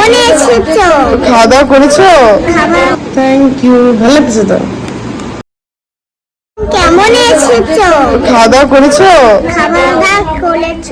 খাওয়া দাওয়া করেছ? থ্যাংক ইউ ভালো লাগছে তো? কেমন এসেছ খাওয়া দাওয়া করেছ? খাবার দাবার করেছ?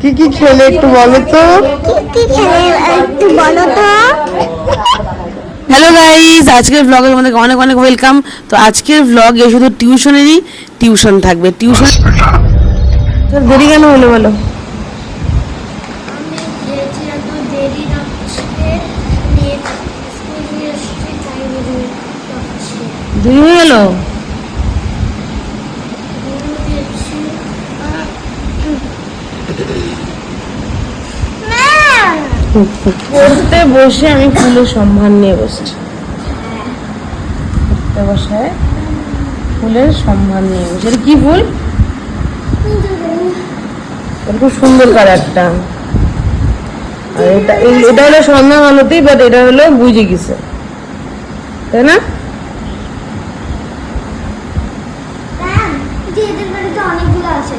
কি কি খেলে একটু বলো তো? কি কি খেলে একটু বলো তো? হ্যালো গাইজ আজকের ব্লগে তোমাদেরকে অনেক অনেক ওয়েলকাম তো আজকের ব্লগে শুধু টিউশনেরই টিউশন থাকবে। টিউশন দেরি কেন হলো বলো? গেল পড়তে বসে আমি ফুলের সম্মান নিয়ে বসছি। পড়তে বসে ফুলের সম্মান নিয়ে বসে কি ফুল? খুব সুন্দর কালারটা আর এটা এটা হলো সন্ধ্যা আলোতেই বাট এটা হলো বুঝে গেছে। তাই না? আছে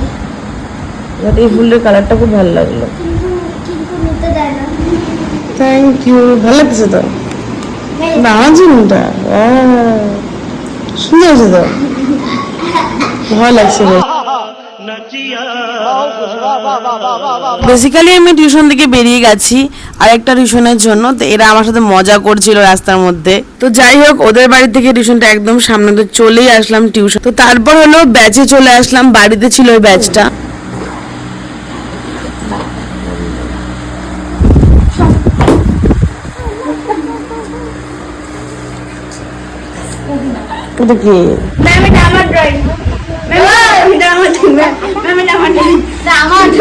বাট এই ফুলের কালারটা খুব ভালো লাগল। কিন্তু কিন্তু নিতে দেয় না। থ্যাংক ইউ ভালো লাগছে তো? আমার জিনটা সুন্দর আছে তো? ভালো লাগছে। বেসিক্যালি আমি টিউশন থেকে বেরিয়ে গেছি আরেকটা টিউশনের জন্য তো এরা আমার সাথে মজা করছিল রাস্তার মধ্যে। তো যাই হোক ওদের বাড়ি থেকে টিউশনটা একদম সামনে তো চলেই আসলাম টিউশন তো তারপর হলো ব্যাচে চলে আসলাম বাড়িতে ছিল ওই ব্যাচটা এটা কি? ম্যাম এটা আমার ড্রয়িং ম্যাম এটা আমার ম্যাম এটা আমার ড্রয়িং আমার ড্রয়িং ম্যাম মিথ্যা বলছে ম্যাম মিথ্যা বলছে এটা আমার মানে এত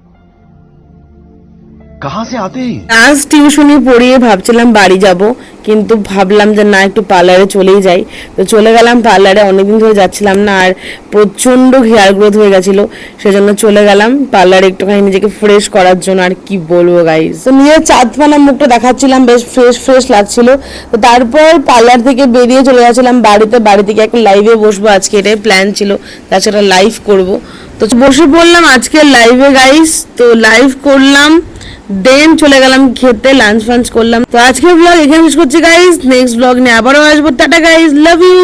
कहां से आते हैं ये? আজ টিউশনি পড়িয়ে ভাবছিলাম বাড়ি যাব কিন্তু ভাবলাম যে না একটু পার্লারে চলেই যাই তো চলে গেলাম পার্লারে অনেকদিন ধরে যাচ্ছিলাম না আর প্রচন্ড হেয়ার গ্রোথ হয়ে গেছিল সেজন্য চলে গেলাম পার্লারে একটুখানি নিজেকে ফ্রেশ করার জন্য আর কি বলবো গাইজ তো নিজের চাঁদপানা মুখটা দেখাচ্ছিলাম বেশ ফ্রেশ ফ্রেশ লাগছিল তো তারপর পার্লার থেকে বেরিয়ে চলে যাচ্ছিলাম বাড়িতে বাড়ি থেকে একটা লাইভে বসবো আজকে এটাই প্ল্যান ছিল তাছাড়া লাইভ করব তো বসে পড়লাম আজকে লাইভে গাইস তো লাইভ করলাম দেন চলে গেলাম খেতে লাঞ্চ ফাঞ্চ করলাম। তো আজকে ব্লগ এখানে শেষ করছি গাইস নেক্সট ব্লগ নিয়ে আবারও আসব। Tata guys love you